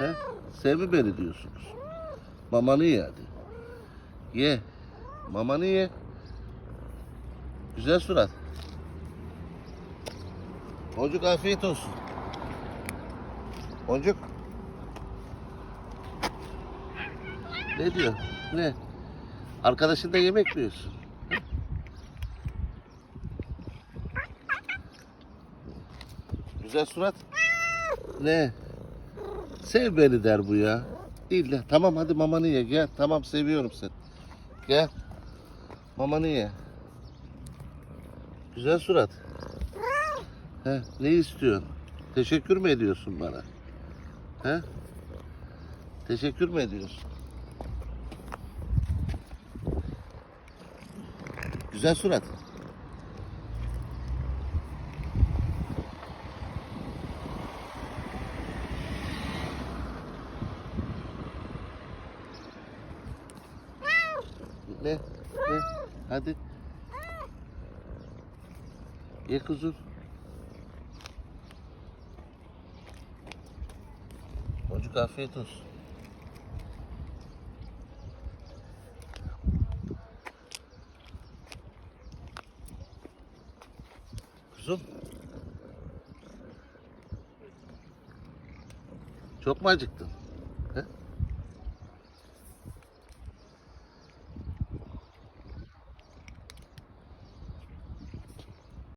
He? Sevmi beni diyorsunuz. Mamanı ye hadi. Ye. Mamanı ye. Güzel surat. Boncuk afiyet olsun. Boncuk. Ne diyor? Ne? Arkadaşın da yemek mi yiyorsun? Güzel surat. Ne? Sev beni der bu ya. İlla. Tamam hadi mamanı ye gel. Tamam seviyorum seni. Gel. Mamanı ye. Güzel surat. He, ne istiyorsun? Teşekkür mü ediyorsun bana? He? Teşekkür mü ediyorsun? Güzel surat. Ne? Ne? Hadi. Ye kuzum. Çocuk afiyet olsun. Kuzum. Çok mu acıktın?